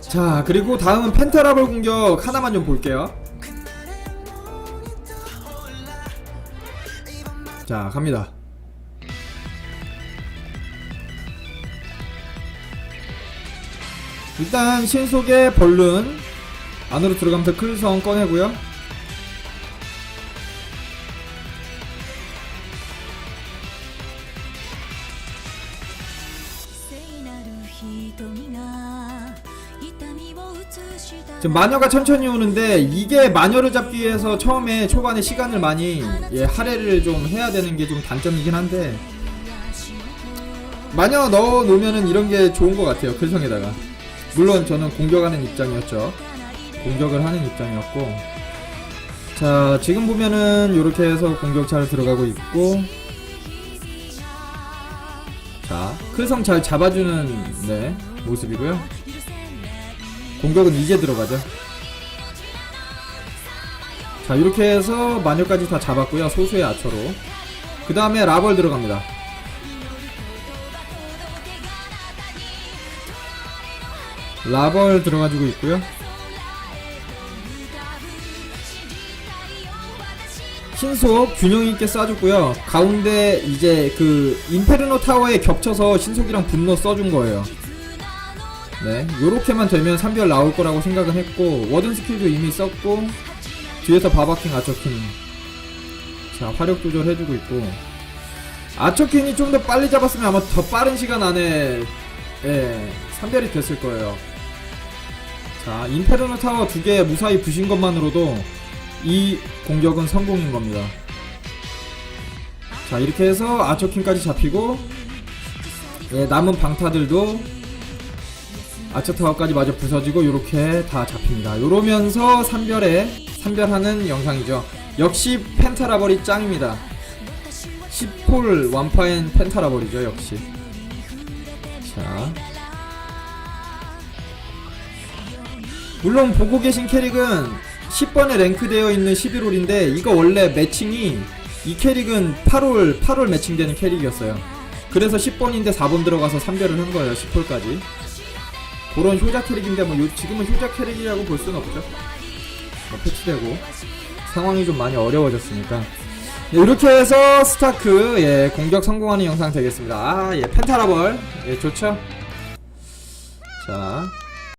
자 그리고 다음은 펜타라볼 공격 하나만 좀 볼게요. 자 갑니다. 일단 신속의 벌룬 안으로 들어가면서 클성 꺼내고요 지금 마녀가 천천히 오는데 이게 마녀를 잡기 위해서 처음에 초반에 시간을 많이 예, 할애를 좀 해야 되는 게 좀 단점이긴 한데 마녀 넣어 놓으면은 이런 게 좋은 것 같아요 클성에다가. 물론 저는 공격하는 입장이었죠. 공격을 하는 입장이었고. 자 지금 보면은 이렇게 해서 공격 잘 들어가고 있고. 자 클성 잘 잡아주는 네 모습이고요 공격은 이제 들어가죠. 자 이렇게 해서 마녀까지 다 잡았고요. 소수의 아처로. 그 다음에 라벌 들어갑니다. 라벌 들어가지고 있고요. 신속 균형 있게 쏴줬고요. 가운데 이제 그 인페르노 타워에 겹쳐서 신속이랑 분노 써준 거예요 네 요렇게만 되면 3별 나올 거라고 생각은 했고 워든 스킬도 이미 썼고 뒤에서 바바킹 아처킹. 자 화력 조절 해주고 있고. 아처킹이 좀 더 빨리 잡았으면 아마 더 빠른 시간 안에 예 3별이 됐을 거예요. 자 인페르노 타워 두 개 무사히 부신 것만으로도 이 공격은 성공인 겁니다. 자 이렇게 해서 아처킹까지 잡히고 예, 남은 방타들도 아처타워까지 마저 부서지고 이렇게 다 잡힙니다. 요러면서 3별에 3별하는 영상이죠. 역시 펜타라버리 짱입니다. 10폴 완파인 펜타라버리죠 역시. 자. 물론 보고 계신 캐릭은 10번에 랭크되어 있는 11홀인데 이거 원래 매칭이 이 캐릭은 8홀 8홀 매칭되는 캐릭이었어요. 그래서 10번인데 4번 들어가서 3별을 한 거예요 10홀까지 그런 효자 캐릭인데 뭐 요, 지금은 효자 캐릭이라고 볼 수는 없죠. 뭐 패치되고. 상황이 좀 많이 어려워졌으니까. 네, 이렇게 해서 스타크 예 공격 성공하는 영상 되겠습니다. 아예 펜타라벌 예 좋죠? 자